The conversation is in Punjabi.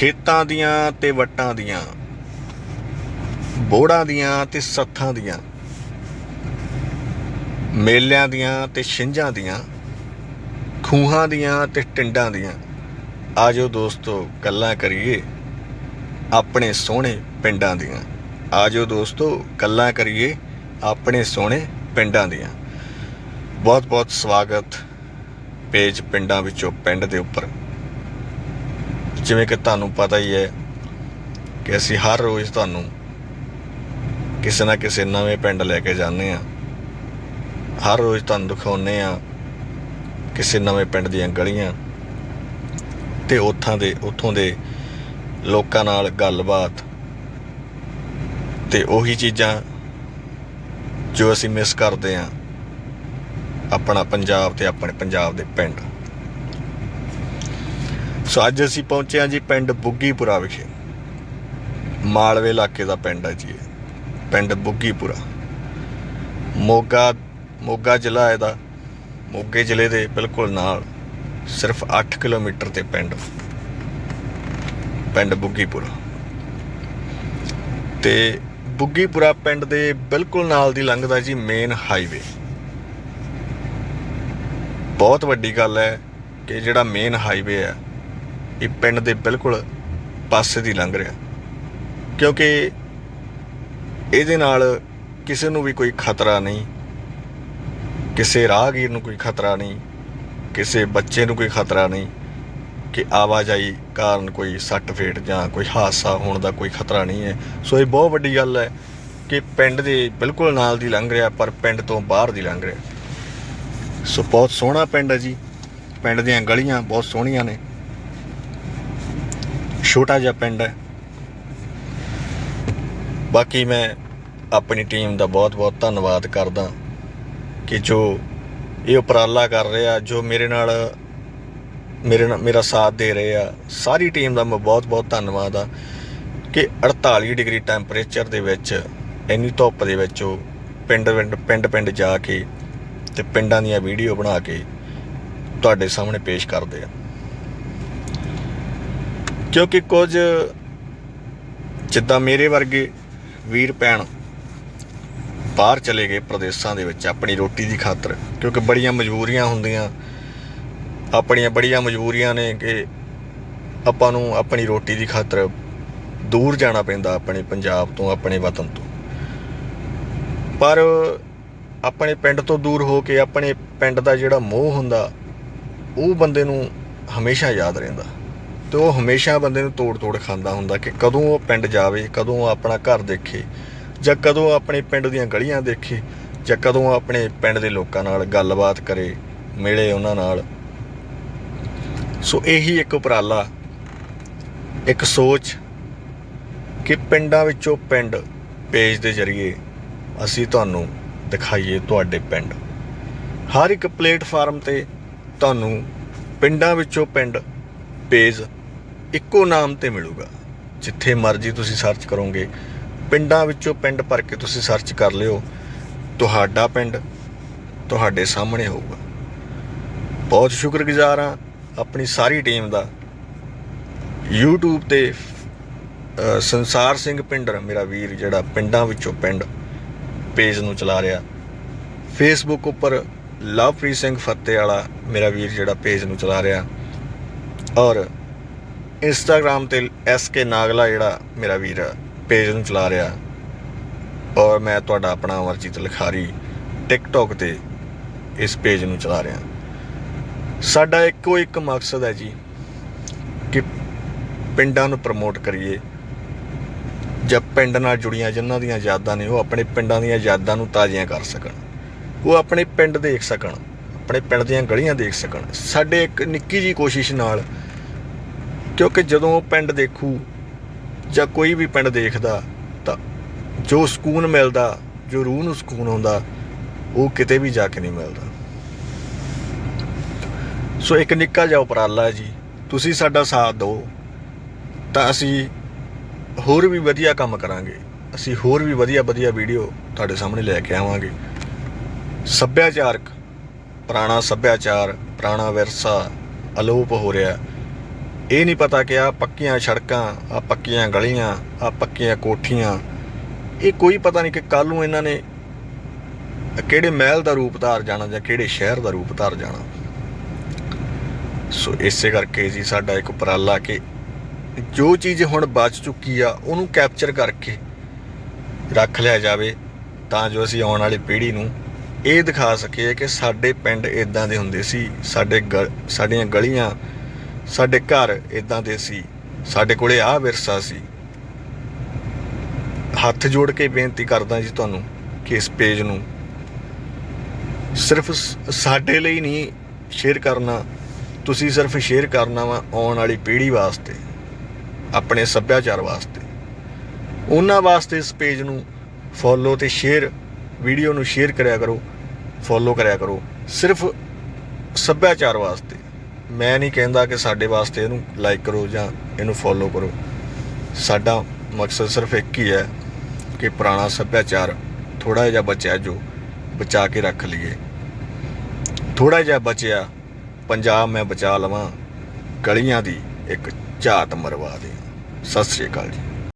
ਖੇਤਾਂ ਦੀਆਂ ਤੇ ਵਟਾਂ ਦੀਆਂ, ਬੋੜਾਂ ਦੀਆਂ ਤੇ ਸੱਥਾਂ ਦੀਆਂ, ਮੇਲਿਆਂ ਦੀਆਂ ਤੇ ਛਿੰਝਾਂ ਦੀਆਂ, ਖੂਹਾਂ ਦੀਆਂ ਤੇ ਟਿੰਡਾਂ ਦੀਆਂ, ਆਜੋ ਦੋਸਤੋ ਗੱਲਾਂ ਕਰੀਏ ਆਪਣੇ ਸੋਹਣੇ ਪਿੰਡਾਂ ਦੀਆਂ। ਆਜੋ ਦੋਸਤੋ ਗੱਲਾਂ ਕਰੀਏ ਆਪਣੇ ਸੋਹਣੇ ਪਿੰਡਾਂ ਦੀਆਂ। ਬਹੁਤ ਬਹੁਤ ਸਵਾਗਤ ਪੇਜ ਪਿੰਡਾਂ ਵਿੱਚੋਂ ਪਿੰਡ ਦੇ ਉੱਪਰ। ਜਿਵੇਂ ਕਿ ਤੁਹਾਨੂੰ ਪਤਾ ਹੀ ਹੈ ਕਿ ਅਸੀਂ ਹਰ ਰੋਜ਼ ਤੁਹਾਨੂੰ ਕਿਸੇ ਨਾ ਕਿਸੇ ਨਵੇਂ ਪਿੰਡ ਲੈ ਕੇ ਜਾਂਦੇ ਆ ਹਰ ਰੋਜ਼ ਤੁਹਾਨੂੰ ਦਿਖਾਉਂਦੇ ਆ ਕਿਸੇ ਨਵੇਂ ਪਿੰਡ ਦੀਆਂ ਗਲੀਆਂ ਤੇ ਉੱਥਾਂ ਦੇ ਉੱਥੋਂ ਦੇ ਲੋਕਾਂ ਨਾਲ ਗੱਲਬਾਤ ਤੇ ਉਹੀ ਚੀਜ਼ਾਂ ਜੋ ਅਸੀਂ ਮਿਸ ਕਰਦੇ ਆ ਆਪਣਾ ਪੰਜਾਬ ਤੇ ਆਪਣੇ ਪੰਜਾਬ ਦੇ ਪਿੰਡ। ਸੋ ਅੱਜ ਅਸੀਂ ਪਹੁੰਚੇ ਹਾਂ ਜੀ ਪਿੰਡ ਬੁੱਗੀਪੁਰਾ ਵਿਖੇ। ਮਾਲਵੇ ਇਲਾਕੇ ਦਾ ਪਿੰਡ ਹੈ ਜੀ ਪਿੰਡ ਬੁੱਗੀਪੁਰਾ। ਮੋਗਾ ਮੋਗਾ ਜ਼ਿਲ੍ਹਾ ਇਹਦਾ। ਮੋਗੇ ਜ਼ਿਲ੍ਹੇ ਦੇ ਬਿਲਕੁਲ ਨਾਲ, ਸਿਰਫ 8 ਕਿਲੋਮੀਟਰ ਤੇ ਪਿੰਡ। ਪਿੰਡ ਬੁੱਗੀਪੁਰਾ। ਤੇ ਬੁੱਗੀਪੁਰਾ ਪਿੰਡ ਦੇ ਬਿਲਕੁਲ ਨਾਲ ਦੀ ਲੰਘਦਾ ਜੀ ਮੇਨ ਹਾਈਵੇ ਬਹੁਤ ਵੱਡੀ ਗੱਲ ਹੈ ਕਿ ਜਿਹੜਾ ਮੇਨ ਹਾਈਵੇ ਹੈ ਇਹ ਪਿੰਡ ਦੇ ਬਿਲਕੁਲ ਪਾਸੇ ਦੀ ਲੰਘ ਰਿਹਾ। ਕਿਉਂਕਿ ਇਹਦੇ ਨਾਲ ਕਿਸੇ ਨੂੰ ਵੀ ਕੋਈ ਖਤਰਾ ਨਹੀਂ, ਕਿਸੇ ਰਾਹਗੀਰ ਨੂੰ ਕੋਈ ਖਤਰਾ ਨਹੀਂ, ਕਿਸੇ ਬੱਚੇ ਨੂੰ ਕੋਈ ਖਤਰਾ ਨਹੀਂ ਕਿ ਆਵਾਜਾਈ ਕਾਰਨ ਕੋਈ ਸੱਟ ਫੇਟ ਜਾਂ ਕੋਈ ਹਾਦਸਾ ਹੋਣ ਦਾ ਕੋਈ ਖਤਰਾ ਨਹੀਂ ਹੈ। ਸੋ ਇਹ ਬਹੁਤ ਵੱਡੀ ਗੱਲ ਹੈ ਕਿ ਪਿੰਡ ਦੇ ਬਿਲਕੁਲ ਨਾਲ ਦੀ ਲੰਘ ਰਿਹਾ, ਪਰ ਪਿੰਡ ਤੋਂ ਬਾਹਰ ਦੀ ਲੰਘ ਰਿਹਾ। ਸੋ ਬਹੁਤ ਸੋਹਣਾ ਪਿੰਡ ਹੈ ਜੀ। ਪਿੰਡ ਦੀਆਂ ਗਲੀਆਂ ਬਹੁਤ ਸੋਹਣੀਆਂ ਨੇ। ਛੋਟਾ ਜਿਹਾ ਪਿੰਡ ਹੈ। ਬਾਕੀ ਮੈਂ ਆਪਣੀ ਟੀਮ ਦਾ ਬਹੁਤ-ਬਹੁਤ ਧੰਨਵਾਦ ਕਰਦਾ ਕਿ ਜੋ ਇਹ ਉਪਰਾਲਾ ਕਰ ਰਿਹਾ, ਜੋ ਮੇਰੇ ਨਾਲ ਮੇਰੇ ਨਾਲ, ਮੇਰਾ ਸਾਥ ਦੇ ਰਹੇ ਆ। ਸਾਰੀ ਟੀਮ ਦਾ ਮੈਂ ਬਹੁਤ-ਬਹੁਤ ਧੰਨਵਾਦ ਆ ਕਿ 48 ਡਿਗਰੀ ਟੈਂਪਰੇਚਰ ਦੇ ਵਿੱਚ, ਇੰਨੀ ਧੁੱਪ ਦੇ ਵਿੱਚ ਉਹ ਪਿੰਡ ਪਿੰਡ ਪਿੰਡ ਪਿੰਡ ਜਾ ਕੇ ਤੇ ਪਿੰਡਾਂ ਦੀਆਂ ਵੀਡੀਓ ਬਣਾ ਕੇ ਤੁਹਾਡੇ ਸਾਹਮਣੇ ਪੇਸ਼ ਕਰਦੇ ਆ। ਕਿਉਂਕਿ ਕੁਝ ਜਿੱਦਾਂ ਮੇਰੇ ਵਰਗੇ ਵੀਰ ਭੈਣ ਬਾਹਰ ਚਲੇ ਗਏ ਪ੍ਰਦੇਸ਼ਾਂ ਦੇ ਵਿੱਚ ਆਪਣੀ ਰੋਟੀ ਦੀ ਖਾਤਰ, ਕਿਉਂਕਿ ਬੜੀਆਂ ਮਜਬੂਰੀਆਂ ਹੁੰਦੀਆਂ। ਆਪਣੀਆਂ ਬੜੀਆਂ ਮਜਬੂਰੀਆਂ ਨੇ ਕਿ ਆਪਾਂ ਨੂੰ ਆਪਣੀ ਰੋਟੀ ਦੀ ਖਾਤਰ ਦੂਰ ਜਾਣਾ ਪੈਂਦਾ ਆਪਣੇ ਪੰਜਾਬ ਤੋਂ, ਆਪਣੇ ਵਤਨ ਤੋਂ। ਪਰ ਆਪਣੇ ਪਿੰਡ ਤੋਂ ਦੂਰ ਹੋ ਕੇ ਆਪਣੇ ਪਿੰਡ ਦਾ ਜਿਹੜਾ ਮੋਹ ਹੁੰਦਾ, ਉਹ ਬੰਦੇ ਨੂੰ ਹਮੇਸ਼ਾ ਯਾਦ ਰਹਿੰਦਾ। ਤੇ ਉਹ ਹਮੇਸ਼ਾ ਬੰਦੇ ਨੂੰ ਤੋੜ ਤੋੜ ਖਾਂਦਾ ਹੁੰਦਾ ਕਿ ਕਦੋਂ ਉਹ ਪਿੰਡ ਜਾਵੇ, ਕਦੋਂ ਉਹ ਆਪਣਾ ਘਰ ਦੇਖੇ, ਜਾਂ ਕਦੋਂ ਆਪਣੇ ਪਿੰਡ ਦੀਆਂ ਗਲੀਆਂ ਦੇਖੇ, ਜਾਂ ਕਦੋਂ ਆਪਣੇ ਪਿੰਡ ਦੇ ਲੋਕਾਂ ਨਾਲ ਗੱਲਬਾਤ ਕਰੇ, ਮਿਲੇ ਉਹਨਾਂ ਨਾਲ। ਸੋ ਇਹੀ ਇੱਕ ਉਪਰਾਲਾ, ਇੱਕ ਸੋਚ ਕਿ ਪਿੰਡਾਂ ਵਿੱਚੋਂ ਪਿੰਡ ਪੇਜ ਦੇ ਜ਼ਰੀਏ ਅਸੀਂ ਤੁਹਾਨੂੰ ਦਿਖਾਈਏ ਤੁਹਾਡੇ ਪਿੰਡ। ਹਰ ਇੱਕ ਪਲੇਟਫਾਰਮ ਤੇ ਤੁਹਾਨੂੰ ਪਿੰਡਾਂ ਵਿੱਚੋਂ ਪਿੰਡ ਪੇਜ ਇੱਕੋ ਨਾਮ ਤੇ ਮਿਲੂਗਾ। ਜਿੱਥੇ ਮਰਜ਼ੀ ਤੁਸੀਂ ਸਰਚ ਕਰੋਗੇ, ਪਿੰਡਾਂ ਵਿੱਚੋਂ ਪਿੰਡ ਭਰ ਕੇ ਤੁਸੀਂ ਸਰਚ ਕਰ ਲਿਓ, ਤੁਹਾਡਾ ਪਿੰਡ ਤੁਹਾਡੇ ਸਾਹਮਣੇ ਹੋਊਗਾ। ਬਹੁਤ ਸ਼ੁਕਰਗੁਜ਼ਾਰ ਹਾਂ ਆਪਣੀ ਸਾਰੀ ਟੀਮ ਦਾ। YouTube ਤੇ ਸੰਸਾਰ ਸਿੰਘ ਪਿੰਡਰ ਮੇਰਾ ਵੀਰ ਜਿਹੜਾ ਪਿੰਡਾਂ ਵਿੱਚੋਂ ਪਿੰਡ ਪੇਜ ਨੂੰ ਚਲਾ ਰਿਹਾ। ਫੇਸਬੁੱਕ ਉੱਪਰ ਲਵਪ੍ਰੀਤ ਸਿੰਘ ਫੱਤੇ ਵਾਲਾ ਮੇਰਾ ਵੀਰ ਜਿਹੜਾ ਪੇਜ ਨੂੰ ਚਲਾ ਰਿਹਾ। ਔਰ ਇੰਸਟਾਗ੍ਰam ਤੇ ਐਸਕੇ ਨਾਗਲਾ ਜਿਹੜਾ ਮੇਰਾ ਵੀਰ ਪੇਜ ਨੂੰ ਚਲਾ ਰਿਹਾ ਔਰ ਮੈਂ ਤੁਹਾਡਾ ਆਪਣਾ ਅਮਰਜੀਤ ਲਿਖਾਰੀ ਟਿਕਟੌਕ ਤੇ ਇਸ ਪੇਜ ਨੂੰ ਚਲਾ ਰਿਹਾ। ਸਾਡਾ ਇੱਕੋ ਇੱਕ ਮਕਸਦ ਹੈ ਜੀ ਕਿ ਪਿੰਡਾਂ ਨੂੰ ਪ੍ਰਮੋਟ ਕਰੀਏ। ਜਾਂ ਪਿੰਡ ਨਾਲ ਜੁੜੀਆਂ ਜਿਨ੍ਹਾਂ ਦੀਆਂ ਯਾਦਾਂ ਨੇ ਉਹ ਆਪਣੇ ਪਿੰਡਾਂ ਦੀਆਂ ਯਾਦਾਂ ਨੂੰ ਤਾਜ਼ੀਆਂ ਕਰ ਸਕਣ। ਉਹ ਆਪਣੇ ਪਿੰਡ ਦੇਖ ਸਕਣ, ਆਪਣੇ ਪਿੰਡ ਦੀਆਂ ਗਲੀਆਂ ਦੇਖ ਸਕਣ। ਸਾਡੇ ਇੱਕ ਨਿੱਕੀ ਜੀ ਕੋਸ਼ਿਸ਼ ਨਾਲ ਕਿਉਂਕਿ ਜਦੋਂ ਪਿੰਡ ਦੇਖੂ ਜਾਂ ਕੋਈ ਵੀ ਪਿੰਡ ਦੇਖਦਾ ਤਾਂ ਜੋ ਸਕੂਨ ਮਿਲਦਾ, ਜੋ ਰੂਹ ਨੂੰ ਸਕੂਨ ਆਉਂਦਾ, ਉਹ ਕਿਤੇ ਵੀ ਜਾ ਕੇ ਨਹੀਂ ਮਿਲਦਾ। ਸੋ ਇੱਕ ਨਿੱਕਾ ਜਿਹਾ ਉਪਰਾਲਾ ਹੈ ਜੀ, ਤੁਸੀਂ ਸਾਡਾ ਸਾਥ ਦਿਓ, ਤਾਂ ਅਸੀਂ ਹੋਰ ਵੀ ਵਧੀਆ ਕੰਮ ਕਰਾਂਗੇ। ਅਸੀਂ ਹੋਰ ਵੀ ਵਧੀਆ ਵਧੀਆ ਵੀਡੀਓ ਤੁਹਾਡੇ ਸਾਹਮਣੇ ਲੈ ਕੇ ਆਵਾਂਗੇ। ਸੱਭਿਆਚਾਰਕ ਪੁਰਾਣਾ ਸੱਭਿਆਚਾਰ, ਪੁਰਾਣਾ ਵਿਰਸਾ ਅਲੋਪ ਹੋ ਰਿਹਾ। ਇਹ ਨਹੀਂ ਪਤਾ ਕਿ ਆ ਪੱਕੀਆਂ ਸੜਕਾਂ, ਆ ਪੱਕੀਆਂ ਗਲੀਆਂ, ਆ ਪੱਕੀਆਂ ਕੋਠੀਆਂ। ਇਹ ਕੋਈ ਪਤਾ ਨਹੀਂ ਕਿ ਕੱਲ ਨੂੰ ਇਹਨਾਂ ਨੇ ਕਿਹੜੇ ਮਹਿਲ ਦਾ ਰੂਪ ਧਾਰ ਜਾਣਾ ਜਾਂ ਕਿਹੜੇ ਸ਼ਹਿਰ ਦਾ ਰੂਪ ਧਾਰ ਜਾਣਾ। ਸੋ ਇਸੇ ਕਰਕੇ ਜੀ ਸਾਡਾ ਇੱਕ ਉਪਰਾਲਾ ਕਿ ਜੋ ਚੀਜ਼ ਹੁਣ ਬਚ ਚੁੱਕੀ ਆ, ਉਹਨੂੰ ਕੈਪਚਰ ਕਰਕੇ ਰੱਖ ਲਿਆ ਜਾਵੇ ਤਾਂ ਜੋ ਅਸੀਂ ਆਉਣ ਵਾਲੀ ਪੀੜ੍ਹੀ ਨੂੰ ਇਹ ਦਿਖਾ ਸਕੀਏ ਕਿ ਸਾਡੇ ਪਿੰਡ ਇਦਾਂ ਦੇ ਹੁੰਦੇ ਸੀ, ਸਾਡੇ ਗ- ਸਾਡੀਆਂ ਗਲੀਆਂ ਸਾਡੇ ਘਰ ਇਦਾਂ ਦੇ ਸੀ। ਸਾਡੇ ਕੋਲੇ ਆਹ ਵਿਰਸਾ ਸੀ। ਹੱਥ ਜੋੜ ਕੇ ਬੇਨਤੀ ਕਰਦਾ ਜੀ ਤੁਹਾਨੂੰ ਕਿ ਇਸ ਪੇਜ ਨੂੰ ਸਿਰਫ ਸਾਡੇ ਲਈ ਨਹੀਂ ਸ਼ੇਅਰ ਕਰਨਾ। ਤੁਸੀਂ ਸਿਰਫ ਸ਼ੇਅਰ ਕਰਨਾ ਵਾ ਆਉਣ ਵਾਲੀ ਪੀੜ੍ਹੀ ਵਾਸਤੇ, ਆਪਣੇ ਸੱਭਿਆਚਾਰ ਵਾਸਤੇ। ਉਹਨਾਂ ਵਾਸਤੇ ਇਸ ਪੇਜ ਨੂੰ ਫੋਲੋ ਤੇ ਸ਼ੇਅਰ ਵੀਡੀਓ ਨੂੰ ਸ਼ੇਅਰ ਕਰਿਆ ਕਰੋ ਫੋਲੋ ਕਰਿਆ ਕਰੋ। ਸਿਰਫ ਸੱਭਿਆਚਾਰ ਵਾਸਤੇ। ਮੈਂ ਨਹੀਂ ਕਹਿੰਦਾ ਕਿ ਸਾਡੇ ਵਾਸਤੇ ਇਹਨੂੰ ਲਾਈਕ ਕਰੋ ਜਾਂ ਇਹਨੂੰ ਫੋਲੋ ਕਰੋ। ਸਾਡਾ ਮਕਸਦ ਸਿਰਫ ਇੱਕ ਹੀ ਹੈ ਕਿ ਪੁਰਾਣਾ ਸੱਭਿਆਚਾਰ ਥੋੜਾ ਜਿਹਾ ਬਚਿਆ ਜੋ, ਬਚਾ ਕੇ ਰੱਖ ਲਈਏ। ਥੋੜਾ ਜਿਹਾ ਬਚਿਆ, ਪੰਜਾਬ ਮੈਂ ਬਚਾ ਲਵਾਂ, ਗਲੀਆਂ ਦੀ ਇੱਕ ਝਾਤ ਮਰਵਾ ਦੇ। ਸਤਿ ਸ੍ਰੀ ਅਕਾਲ ਜੀ।